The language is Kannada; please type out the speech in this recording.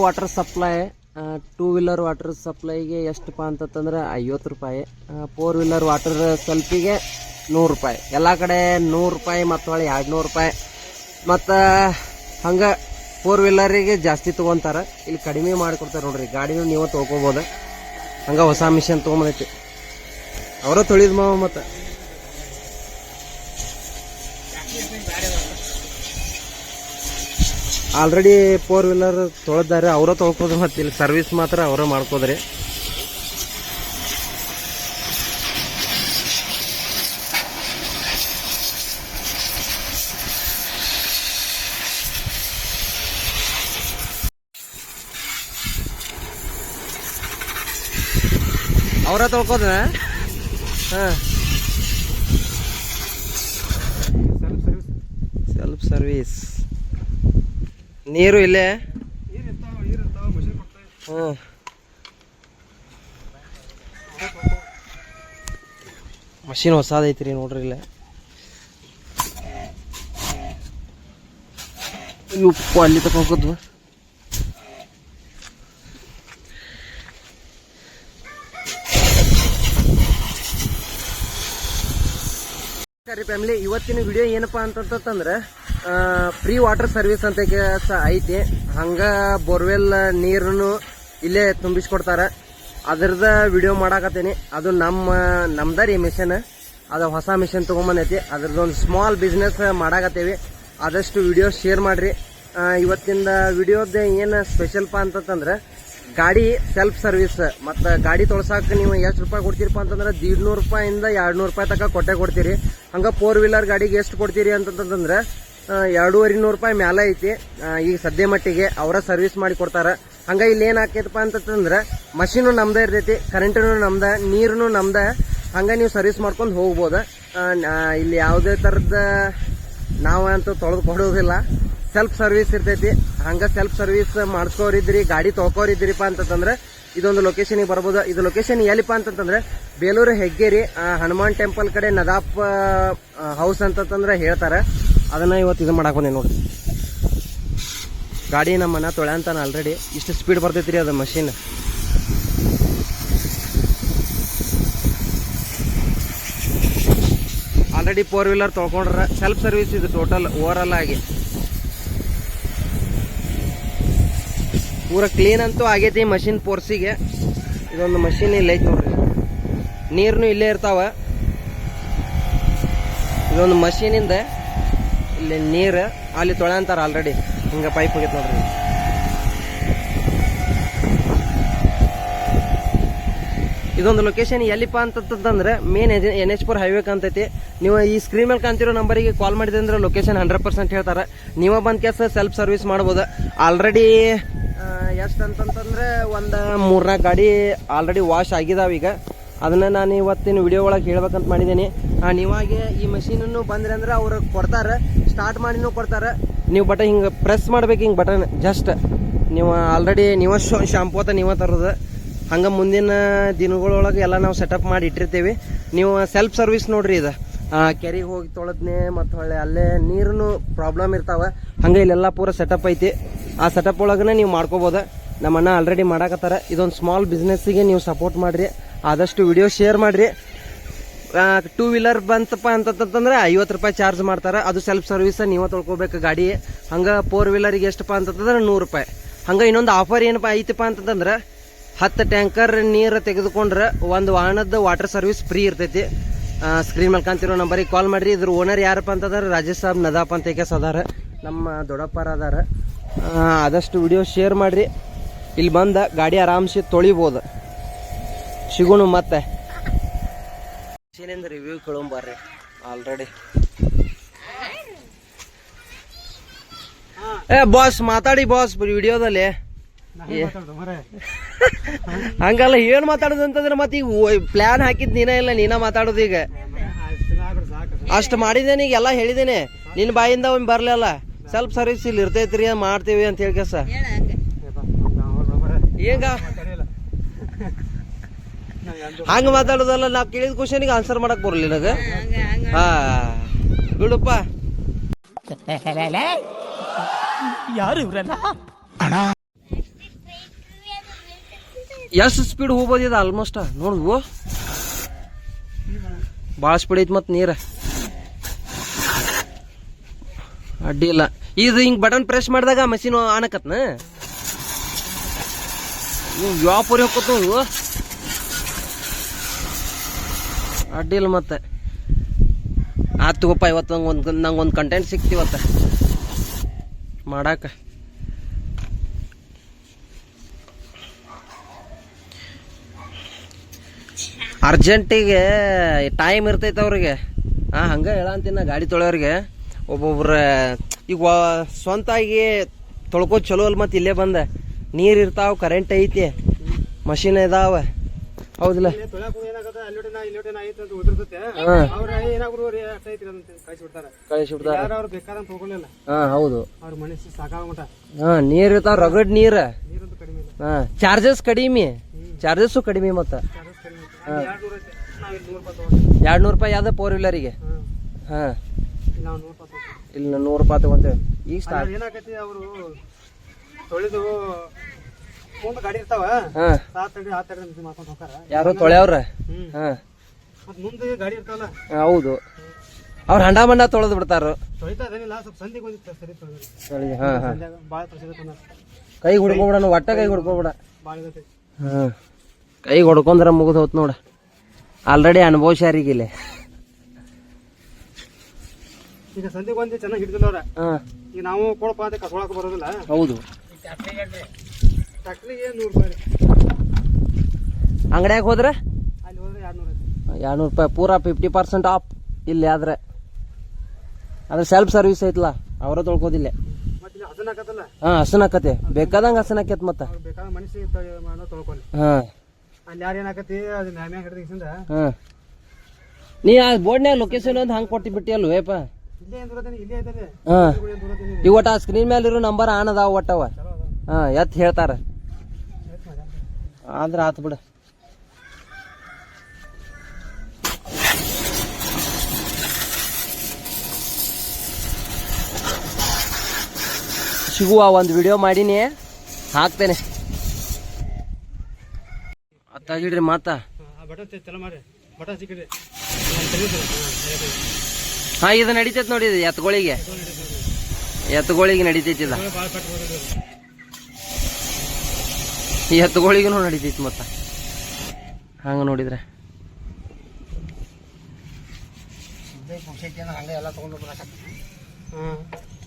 Water supply two wheeler water ಸಪ್ಲೈಗೆ ಎಷ್ಟಪ್ಪ ಅಂತಂದ್ರೆ ಐವತ್ತು ರೂಪಾಯಿ. ಫೋರ್ ವೀಲರ್ ವಾಟರ್ ಸಲ್ಪಿಗೆ ನೂರು ರೂಪಾಯಿ. ಎಲ್ಲ ಕಡೆ ನೂರು ರೂಪಾಯಿ ಮತ್ತು ಹೊಳ್ಳಿ ಎರಡು ನೂರು ರೂಪಾಯಿ. ಮತ್ತು, ಹಂಗೆ ಫೋರ್ ವೀಲರಿಗೆ ಜಾಸ್ತಿ ತೊಗೊತಾರೆ. ಇಲ್ಲಿ ಕಡಿಮೆ ಮಾಡಿಕೊಡ್ತಾರೆ ನೋಡ್ರಿ. ಗಾಡಿನೂ ನೀವು ತೊಗೊಬೋದು. ಹಂಗೆ ಹೊಸ ಮಿಷನ್ ತೊಗೊಂಬಂದೈತಿ. ಅವರ ತೊಳಿದ ಮಾವ ಮತ್ತು. ಆಲ್ರೆಡಿ ಫೋರ್ ವೀಲರ್ ತೊಳೆದಾರೆ, ಅವರ ತೊಳ್ಕೋದು ಮತ್ತೆ ಇಲ್ಲಿ ಸರ್ವಿಸ್ ಮಾತ್ರ ಅವರ ಮಾಡ್ಕೋದ್ರಿ. ಅವರ ತೊಳ್ಕೋದ ಹಾಂ. ಸೆಲ್ಫ್ ಸರ್ವಿಸ್ ನೀರು ಇಲ್ಲೇ? ಮಷಿನ್ ಹೊಸಾದೈತ್ರಿ ನೋಡ್ರಿ ಇಲ್ಲೇ. ಅಲ್ಲಿ ತಗೊಂಡು ಫ್ಯಾಮಿಲಿ ಇವತ್ತಿನ ವಿಡಿಯೋ ಏನಪ್ಪ ಅಂತಂತಂದ್ರೆ ಫ್ರೀ ವಾಟರ್ ಸರ್ವಿಸ್ ಅಂತ ಐತಿ. ಹಂಗ ಬೋರ್ವೆಲ್ ನೀರನ್ನು ಇಲ್ಲೇ ತುಂಬಿಸ್ಕೊಡ್ತಾರ. ಅದ್ರದ ವಿಡಿಯೋ ಮಾಡಾಕತ್ತೀನಿ. ಅದು ನಮ್ಮ ನಮ್ದ ರೀ ಮಿಷನ್ ಅದು ಹೊಸ ಮಿಷನ್ ತಗೊಂಬಂದೈತಿ. ಅದ್ರದ್ದೊಂದು ಸ್ಮಾಲ್ ಬಿಸ್ನೆಸ್ ಮಾಡಾಕತ್ತೇವಿ. ಆದಷ್ಟು ವಿಡಿಯೋ ಶೇರ್ ಮಾಡ್ರಿ. ಇವತ್ತಿಂದ ವಿಡಿಯೋದ ಏನು ಸ್ಪೆಷಲ್ಪಾ ಅಂತಂದ್ರೆ ಗಾಡಿ ಸೆಲ್ಫ್ ಸರ್ವಿಸ್ ಮತ್ತು ಗಾಡಿ ತೊಳ್ಸಾಕ ನೀವು ಎಷ್ಟು ರೂಪಾಯಿ ಕೊಡ್ತೀರಪ್ಪ ಅಂತಂದ್ರೆ ದೀಡ್ನೂರು ರೂಪಾಯಿಂದ ಎರಡು ನೂರು ರೂಪಾಯಿ ತನಕ ಕೊಟ್ಟೆ ಕೊಡ್ತೀರಿ. ಹಂಗ ಫೋರ್ ವೀಲರ್ ಗಾಡಿಗೆ ಎಷ್ಟು ಕೊಡ್ತೀರಿ ಅಂತಂತಂದ್ರೆ ಎರಡೂವರೆ ನೂರು ರೂಪಾಯಿ ಮೇಲೆ ಐತಿ. ಈಗ ಸದ್ಯ ಮಟ್ಟಿಗೆ ಅವರ ಸರ್ವಿಸ್ ಮಾಡಿ ಕೊಡ್ತಾರ. ಹಂಗ ಇಲ್ಲಿ ಏನು ಅಂತಂದ್ರೆ ಮಷೀನು ನಮ್ದ ಇರ್ತೈತಿ ಕರೆಂಟನು ನಮ್ದ, ನೀರು ನಮ್ದ. ಹಂಗ ನೀವು ಸರ್ವಿಸ್ ಮಾಡ್ಕೊಂಡು ಹೋಗ್ಬೋದು. ಇಲ್ಲಿ ಯಾವುದೇ ತರದ ನಾವಂತೂ ತೊಳೆದು ಕೊಡೋದಿಲ್ಲ. ಸೆಲ್ಫ್ ಸರ್ವಿಸ್ ಇರ್ತೈತಿ. ಹಂಗ ಸೆಲ್ಫ್ ಸರ್ವಿಸ್ ಮಾಡ್ಸ್ಕೋರಿದ್ರಿ ಗಾಡಿ ತೊಗೋರಿದ್ರಿಪ್ಪ ಅಂತಂದ್ರೆ ಇದೊಂದು ಲೊಕೇಶನ್ ಬರ್ಬೋದು. ಇದು ಲೊಕೇಶನ್ ಎಲ್ಲಿಪ್ಪ ಅಂತಂದ್ರೆ ಬೇಲೂರು ಹೆಗ್ಗೇರಿ ಹನುಮಾನ್ ಟೆಂಪಲ್ ಕಡೆ ನದಾಪ್ ಹೌಸ್ ಅಂತಂದ್ರೆ ಹೇಳ್ತಾರೆ. ಅದನ್ನ ಇವತ್ತು ಇದು ಮಾಡಕ್ ಬಂದೆ ನೋಡ್ರಿ. ಗಾಡಿ ನಮ್ಮನ್ನ ತೊಳೆ ಅಂತಾನೆ ಆಲ್ರೆಡಿ ಇಷ್ಟು ಸ್ಪೀಡ್ ಬರ್ತೈತ್ರಿ ಅದು ಮಷಿನ್ ಆಲ್ರೆಡಿ ಫೋರ್ ವೀಲರ್ ತೊಳ್ಕೊಂಡ್ರೆ ಸೆಲ್ಫ್ ಸರ್ವಿಸ್ ಇದು ಟೋಟಲ್ ಓವರ್ ಆಲ್ ಆಗಿ. ಪೂರ ಕ್ಲೀನ್ ಅಂತೂ ಆಗೈತಿ ಮಷಿನ್ ಪೋರ್ಸಿಗೆ. ಇದೊಂದು ಮಷಿನ್ ಇಲ್ಲ ಐತಿ ನೋಡ್ರಿ. ನೀರ್ನು ಇಲ್ಲೇ ಇರ್ತಾವ. ಇದೊಂದು ಮಷೀನಿಂದ ಇಲ್ಲಿ ನೀರು ಅಲ್ಲಿ ತೊಳೆಂತಾರ ಆಲ್ರೆಡಿ ಹಿಂಗ ಪೈಪ್ ಹೋಗೈತೆ ನೋಡ್ರಿ. ಇದೊಂದು ಲೊಕೇಶನ್ ಎಲ್ಲಿಪ್ಪ ಅಂತಂತಂದ್ರೆ main N H four highway ಕಾಂತೈತಿ ನೀವು ಈ ಸ್ಕ್ರೀನ್ ಮೇಲೆ ಕಾಣ್ತಿರೋ ನಂಬರಿಗೆ ಕಾಲ್ ಮಾಡಿದ್ರೆ ಲೊಕೇಶನ್ ಹಂಡ್ರೆಡ್ ಪರ್ಸೆಂಟ್ ಹೇಳ್ತಾರೆ. ನೀವ ಬಂದ್ ಕೆಸ ಸೆಲ್ಫ್ ಸರ್ವಿಸ್ ಮಾಡ್ಬೋದು. ಆಲ್ರೆಡಿ ಎಷ್ಟು ಅಂತಂತಂದ್ರೆ ಒಂದು ಮೂರ್ನಾಲ್ಕು ಗಾಡಿ ಆಲ್ರೆಡಿ ವಾಶ್ ಆಗಿದಾವ ಈಗ. ಅದನ್ನ ನಾನು ಇವತ್ತಿನ ವಿಡಿಯೋ ಒಳಗೆ ಹೇಳ್ಬೇಕಂತ ಮಾಡಿದ್ದೀನಿ ನೀವಾಗೆ ಈ ಮಷೀನನ್ನು ಬಂದ್ರೆ ಅಂದ್ರೆ ಅವ್ರು ಕೊಡ್ತಾರೆ ಸ್ಟಾರ್ಟ್ ಮಾಡಿನೂ ಕೊಡ್ತಾರೆ. ನೀವು ಬಟನ್ ಹಿಂಗೆ ಪ್ರೆಸ್ ಮಾಡ್ಬೇಕು, ಹಿಂಗೆ ಬಟನ್ ಜಸ್ಟ್ ನೀವು ಆಲ್ರೆಡಿ ನೀವ ಶಾಂಪು ಅಂತ ನೀವ ತರೋದು. ಹಂಗ ಮುಂದಿನ ದಿನಗಳೊಳಗೆ ಎಲ್ಲ ನಾವು ಸೆಟಪ್ ಮಾಡಿ ಇಟ್ಟಿರ್ತೀವಿ. ನೀವು ಸೆಲ್ಫ್ ಸರ್ವಿಸ್ ನೋಡ್ರಿ ಇದು. ಕೆರೆಗೆ ಹೋಗಿ ತೊಳೆದ್ನೆ ಮತ್ತು ಹೊಳ್ಳೆ ಅಲ್ಲೇ ನೀರನ್ನು ಪ್ರಾಬ್ಲಮ್ ಇರ್ತಾವ. ಹಂಗೆ ಇಲ್ಲೆಲ್ಲ ಪೂರ ಸೆಟಪ್ ಐತಿ. ಆ ಸೆಟಪ್ ಒಳಗನೆ ನೀವು ಮಾಡ್ಕೋಬೋದು. ನಮ್ಮನ್ನ ಆಲ್ರೆಡಿ ಮಾಡಾಕತ್ತಾರ. ಇದೊಂದು ಸ್ಮಾಲ್ ಬಿಸ್ನೆಸ್ಸಿಗೆ ನೀವು ಸಪೋರ್ಟ್ ಮಾಡ್ರಿ. ಆದಷ್ಟು ವಿಡಿಯೋ ಶೇರ್ ಮಾಡ್ರಿ. ಟೂ ವೀಲರ್ ಬಂತಪ್ಪ ಅಂತಂತಂದ್ರೆ ಐವತ್ತು ರೂಪಾಯಿ ಚಾರ್ಜ್ ಮಾಡ್ತಾರ. ಅದು ಸೆಲ್ಫ್ ಸರ್ವಿಸ್ ನೀವ ತೊಳ್ಕೊಬೇಕು ಗಾಡಿ. ಹಂಗೆ ಫೋರ್ ವೀಲರ್ಗೆ ಎಷ್ಟಪ್ಪ ಅಂತಂದ್ರೆ ನೂರು ರೂಪಾಯಿ. ಹಂಗೆ ಇನ್ನೊಂದು ಆಫರ್ ಏನಪ್ಪ ಐತಪ್ಪ ಅಂತಂದ್ರೆ ಹತ್ತು ಟ್ಯಾಂಕರ್ ನೀರು ತೆಗೆದುಕೊಂಡ್ರೆ ಒಂದು ವಾಹನದ ವಾಟರ್ ಸರ್ವಿಸ್ ಫ್ರೀ ಇರ್ತೈತಿ. ಸ್ಕ್ರೀನ್ ಮೇಲೆ ಕಾಣ್ತಿರೋ ನಂಬರಿಗೆ ಕಾಲ್ ಮಾಡ್ರಿ. ಇದ್ರ ಓನರ್ ಯಾರಪ್ಪ ಅಂತಂದ್ರೆ ರಾಜೇಶ್ ಸಾಬ್ ನದಾಪ್ ಅಂತ ಅದಾರ. ನಮ್ಮ ದೊಡ್ಡಪ್ಪರ ಅದಾರ. ಆದಷ್ಟು ವಿಡಿಯೋ ಶೇರ್ ಮಾಡ್ರಿ. ಇಲ್ಲಿ ಬಂದ ಗಾಡಿ ಆರಾಮ್ಸೆ ತೊಳಿಬೋದು. ಸಿಗೋಣ ಮತ್ತೆ. ಮಷೀನಿಂದ ರಿವ್ಯೂ ಕೇಳೋಂಬಾರ್ರಿ ಆಲ್ರೆಡಿ ಏ ಬಾಸ್ ಮಾತಾಡಿ ಬಾಸ್ ವಿಡಿಯೋದಲ್ಲಿ. ಹಂಗಲ್ಲ ಏನ್ ಮಾತಾಡೋದು ಅಂತಂದ್ರೆ ಮತ್ತೆ ಈಗ ಪ್ಲಾನ್ ಹಾಕಿದ್ ನೀನ ಇಲ್ಲ ನೀನ ಮಾತಾಡೋದು ಈಗ. ಅಷ್ಟು ಮಾಡಿದ್ದೇನೆ ಈಗ ಎಲ್ಲ ಹೇಳಿದ್ದೇನೆ. ನಿನ್ನ ಬಾಯಿಂದ ಒಮ್ಮೆ ಬರ್ಲಿಲ್ಲ ಸೆಲ್ಫ್ ಸರ್ವಿಸ್ ಇಲ್ಲಿ ಇರ್ತೈತ್ರಿ ಮಾಡ್ತೀವಿ ಅಂತ ಹೇಳಿ ಕೆಸ ಈಗ ಹಂಗ ಮಾತಾಡೋದಲ್ಲ ನಾ ಕೇಳಿದ ಕ್ವಶನ್ಗೆ ಆನ್ಸರ್ ಮಾಡಕ್ ಬರಲಿ ನನಗೆ. ಹಾ ಬಿಡಪ್ಪ. ಯಾರು ಇವ್ರಲ್ಲ? ಎಷ್ಟು ಸ್ಪೀಡ್ ಹೋಗ್ಬೋದು ಇದು ಆಲ್ಮೋಸ್ಟ್ ನೋಡುದು ಭಾಳ ಸ್ಪೀಡ್ ಐತಿ ಮತ್ತು ನೀರು. ಅಡ್ಡಿ ಇಲ್ಲ. ಇದು ಹಿಂಗ್ ಬಟನ್ ಪ್ರೆಸ್ ಮಾಡಿದಾಗ ಮಷಿನ್ ಆನಕತ್ನ ಇವು ಯಾವ ಪುರಿ ಹೋಗ್ಕೊತ ಇವು ಅಡ್ಡಿ ಇಲ್ಲ ಮತ್ತೆ. ಆತ್ ತಗೋಪ್ಪ ಇವತ್ತು ನಂಗೆ ಒಂದು ನಂಗೆ ಒಂದು ಕಂಟೆಂಟ್ ಸಿಕ್ತಿವತ್ತ ಮಾಡಾಕ. ಅರ್ಜೆಂಟಿಗೆ ಟೈಮ್ ಇರ್ತೈತೆ ಅವ್ರಿಗೆ. ಹಾಂ ಹಂಗೆ ಹೇಳಂತೀನಿ ನಾ ಗಾಡಿ ತೊಳೆಯೋರಿಗೆ ಒಬ್ಬೊಬ್ರ ಈಗ ಸ್ವಂತಾಗಿ ತೊಳ್ಕೋದ್ ಚಲೋ ಅಲ್ಲಿ ಮತ್ತೆ ಇಲ್ಲೇ ಬಂದ. ನೀರು ಇರ್ತಾವ ಕರೆಂಟ್ ಐತಿ. ಮಷಿನ್ ಇದಾವ. ಹೌದಿಲ್ಲ? ನೀರ್ ಇರ್ತಾವ ರಗಡ್ ನೀರು. ಚಾರ್ಜಸ್ ಕಡಿಮೆ ಚಾರ್ಜಸ್ ಕಡಿಮೆ. ಮತ್ತ. ಎರಡು ನೂರ್ ರೂಪಾಯಿ ಯಾವ್ದ ಫೋರ್ ವೀಲರಿಗೆ ಹಾ. ಹಾಂ ಇಲ್ಲಿ ನೂರು ರೂಪಾಯಿ ತಗೊಂತೇವೆ ಈಗ ಸ್ಟಾರ್ಟ್ ಏನಾಗೈತಿ ಅವರು ತೊಳೆದು ಮುಂದೆ ಗಾಡಿ ಇರ್ತಾವ? ಹಾಂ. ಸಾತ್ ತಡಿ ಆ ಅಡಿ ಮಾಡ್ಕೊಂಡು ಹೋಗ್ತಾರ. ಯಾರೋ ತೊಳೆಯವ್ರ? ಹಾ ಹಾಂ. ಮತ್ ಮುಂದೆ ಗಾಡಿ ಇರ್ತಾವಲ್ಲ? ಹೌದು. ಅವ್ರು ಹಂಡ ಮಂಡ ತೊಳೆದು ಬಿಡ್ತಾರ. ತೊಳಿತಾ ಅದೇನಿಲ್ಲ ಸ್ವಲ್ಪ ಸಂಧಿಗೆ ಬಂದಿತ್ತು ಸರಿ ತೊಳೆದ್ರಿ ಹಾಂ ಹಾಂ. ಸಂಧ್ಯಾಗ ಭಾಳ ಪ್ರಸಿದ್ಧ ತೊಂದ ಕೈ ಹುಡ್ಕೊಬಿಡ ಒಟ್ಟ ಕೈ ಹುಡ್ಕೊಬಿಡ ಭಾಳ ಇದೈತಿ ಹಾಂ. ಕೈ ಹೊಡ್ಕೊಂಡ್ರ ಮುಗಿದು ಹೋತ್ ನೋಡ. ಆಲ್ರೆಡಿ ಅನುಭವಿಸ್ಯಾರಿಗಿಲ್ಲ ಈಗ ಸಂಧಿಗೆ ಬಂದು ಚೆನ್ನಾಗಿ ಹಿಡಿದಿಲ್ಲ ಅವ್ರ ಹಾಂ. ಈಗ ನಾವು ಕೊಡಪ್ಪ ಅಂತ ಕಸ್ಕೊಳಕ್ ಬರೋದಿಲ್ಲ. ಹೌದು. ಟ್ಯಾಕ್ಟ್ರಿಗೆ ನೂರು ರೂಪಾಯಿ ಅಂಗಡಿಯಾಗ ಹೋದ್ರೆ? ಅಲ್ಲಿ ಹೋದ್ರೆ ಎರಡು ನೂರು ಐತಿ. ಎರಡ್ನೂರು ರೂಪಾಯಿ ಪೂರಾ ಫಿಫ್ಟಿ ಪರ್ಸೆಂಟ್ ಆಫ್ ಇಲ್ಲಿ ಆದ್ರೆ. ಅದ್ರ ಸೆಲ್ಫ್ ಸರ್ವಿಸ್ ಐತಲ್ಲ ಅವರ ತೊಳ್ಕೋದಿಲ್ಲ ಹಾಂ ಹಸನಾಕತೆ ಬೇಕಾದಂಗೆ ಹಸನಾಕೈತ್ ಮತ್ತೆ. ಬೇಕಾದ ಮನುಷ್ಯ ತೊಳ್ಕೊಳ್ಳಿ ಹಾಂ. ಅಲ್ಲಿ ಯಾರು ಏನಾಕತಿ ಅದು ನ್ಯಾಮ್ಯಾಗ ಹಿಡಿದ ನೀ ಆ ಬೋರ್ಡ್ನ್ಯಾಗ ಲೊಕೇಶನ್ ಒಂದು ಹಂಗೆ ಕೊಟ್ಟು ಬಿಟ್ಟಿ ಹಾಂ. ಒಟ್ಟು ಸ್ಕ್ರೀನ್ ಮೇಲೆ ಇರೋ ನಂಬರ್ ಆನ್ ಅದಾವ ಒಟ್ಟವ ಹಾಂ ಎತ್ ಹೇಳ್ತಾರ. ಆದ್ರೆ ಆತು ಬಿಡ. ಸಿಗುವ ಒಂದು ವಿಡಿಯೋ ಮಾಡೀನಿ. ಹಾಕ್ತೇನೆ. ಅತ್ತಾಗಿಡ್ರಿ ಮಾತಾ. ಬಟನ್ ಚಲ ಮಾಡ್ರಿ. ಬಟನ್ ತೆಗಿತೀನಿ. ಹಾ, ಇದು ನಡೀತೈತ್ ನೋಡಿ ಇದು ಎತ್ಗೋಳಿಗೆ. ಎತ್ತುಗಳಿಗೆ ನಡೀತೈತಿ ಇದ. ಈ ಎತ್ತುಗಳಿಗೂ ನಡೀತೈತಿ ಮತ್ತ. ಹಂಗ ನೋಡಿದ್ರೆ. ಹಂಗೆ